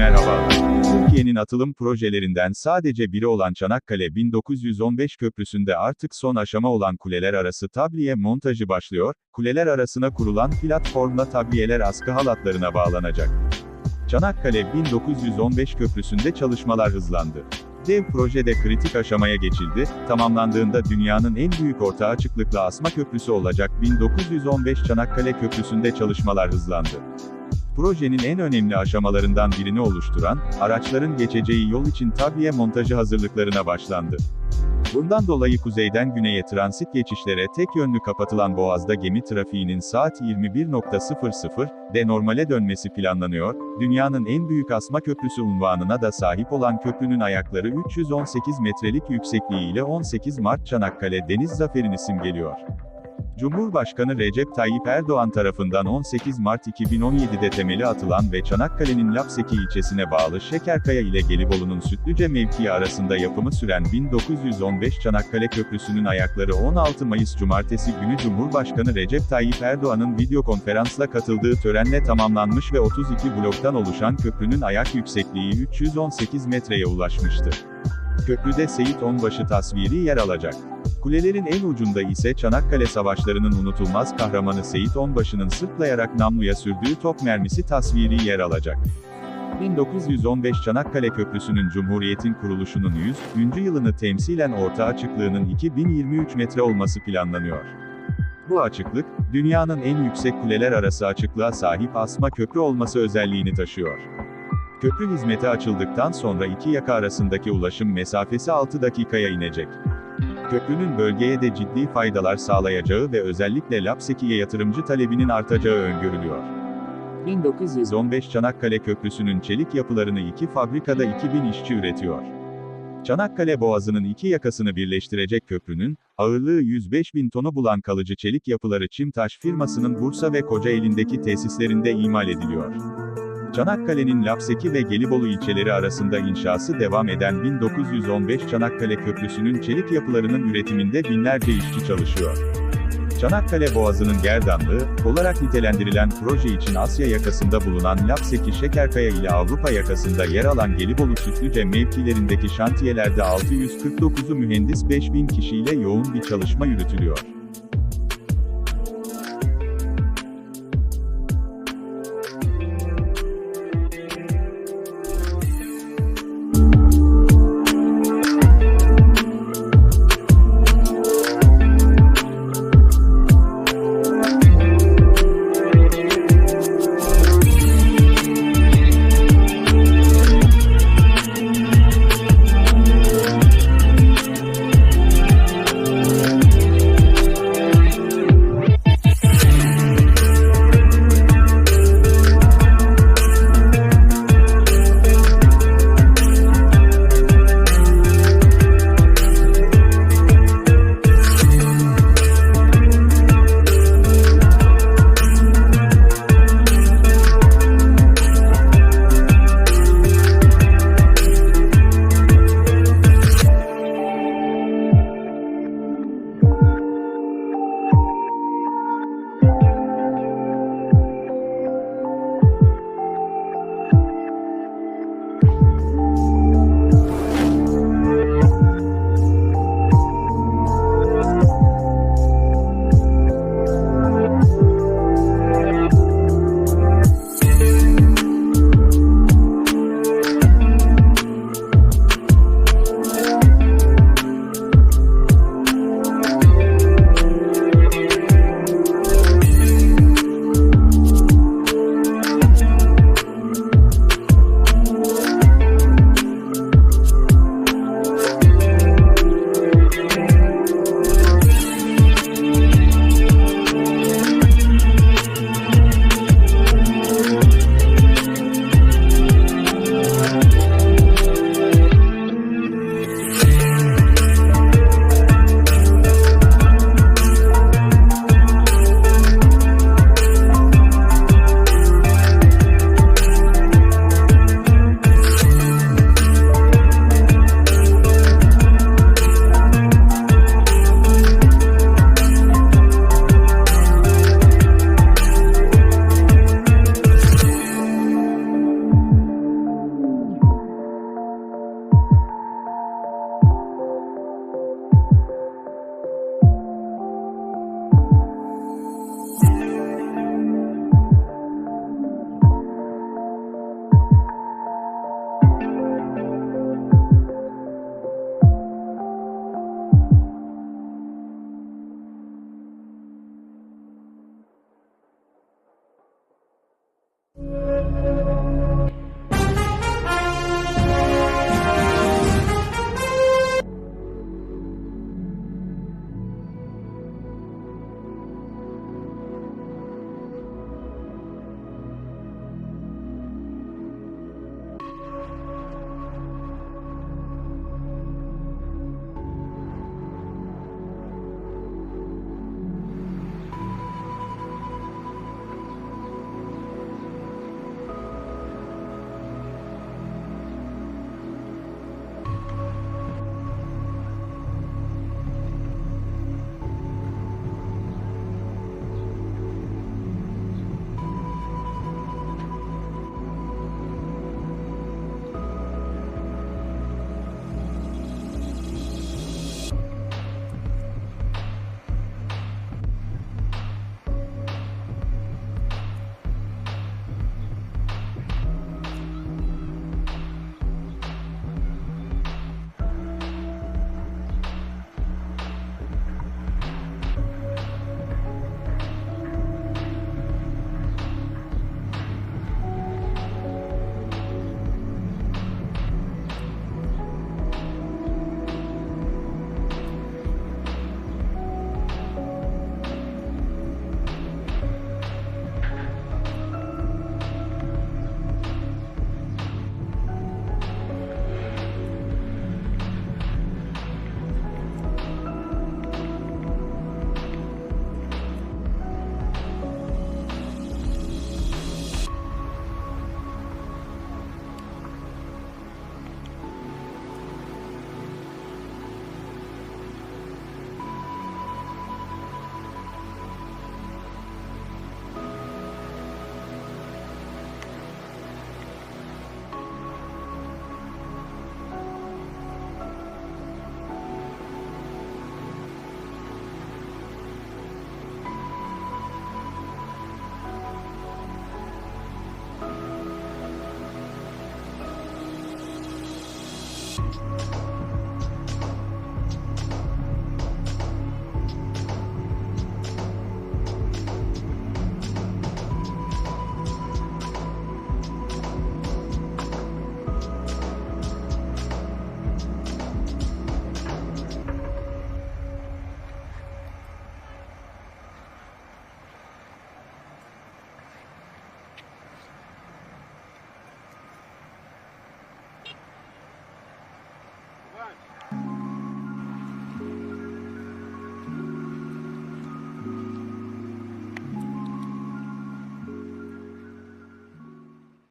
merhabalar. Türkiye'nin atılım projelerinden sadece biri olan Çanakkale 1915 Köprüsü'nde artık son aşama olan kuleler arası tabliye montajı başlıyor, kuleler arasına kurulan platformla tabliyeler askı halatlarına bağlanacak. Çanakkale 1915 Köprüsü'nde çalışmalar hızlandı. Dev projede kritik aşamaya geçildi, tamamlandığında dünyanın en büyük orta açıklıklı asma köprüsü olacak 1915 Çanakkale Köprüsü'nde çalışmalar hızlandı. Projenin en önemli aşamalarından birini oluşturan, araçların geçeceği yol için tabliye montajı hazırlıklarına başlandı. Bundan dolayı kuzeyden güneye transit geçişlere tek yönlü kapatılan Boğaz'da gemi trafiğinin saat 21.00'de normale dönmesi planlanıyor, dünyanın en büyük asma köprüsü unvanına da sahip olan köprünün ayakları 318 metrelik yüksekliği ile 18 Mart Çanakkale Deniz Zaferi'ni simgeliyor. Cumhurbaşkanı Recep Tayyip Erdoğan tarafından 18 Mart 2017'de temeli atılan ve Çanakkale'nin Lapseki ilçesine bağlı Şekerkaya ile Gelibolu'nun Sütlüce mevkii arasında yapımı süren 1915 Çanakkale Köprüsü'nün ayakları 16 Mayıs Cumartesi günü Cumhurbaşkanı Recep Tayyip Erdoğan'ın video konferansla katıldığı törenle tamamlanmış ve 32 bloktan oluşan köprünün ayak yüksekliği 318 metreye ulaşmıştı. Köprüde Seyit Onbaşı tasviri yer alacak. Kulelerin en ucunda ise Çanakkale Savaşları'nın unutulmaz kahramanı Seyit Onbaşı'nın sırtlayarak namluya sürdüğü top mermisi tasviri yer alacak. 1915 Çanakkale Köprüsü'nün Cumhuriyet'in kuruluşunun 100. yılını temsilen orta açıklığının 2023 metre olması planlanıyor. Bu açıklık, dünyanın en yüksek kuleler arası açıklığa sahip asma köprü olması özelliğini taşıyor. Köprü hizmete açıldıktan sonra iki yaka arasındaki ulaşım mesafesi 6 dakikaya inecek. Köprünün bölgeye de ciddi faydalar sağlayacağı ve özellikle Lapseki'ye yatırımcı talebinin artacağı öngörülüyor. 1915 Çanakkale Köprüsü'nün çelik yapılarını iki fabrikada 2000 işçi üretiyor. Çanakkale Boğazı'nın iki yakasını birleştirecek köprünün, ağırlığı 105 bin tonu bulan kalıcı çelik yapıları Çimtaş firmasının Bursa ve Kocaeli'ndeki tesislerinde imal ediliyor. Çanakkale'nin Lapseki ve Gelibolu ilçeleri arasında inşası devam eden 1915 Çanakkale Köprüsü'nün çelik yapılarının üretiminde binlerce işçi çalışıyor. Çanakkale Boğazı'nın gerdanlığı, olarak nitelendirilen proje için Asya yakasında bulunan Lapseki Şekerkaya ile Avrupa yakasında yer alan Gelibolu Sütlüce mevkilerindeki şantiyelerde 649'u mühendis 5000 kişiyle yoğun bir çalışma yürütülüyor.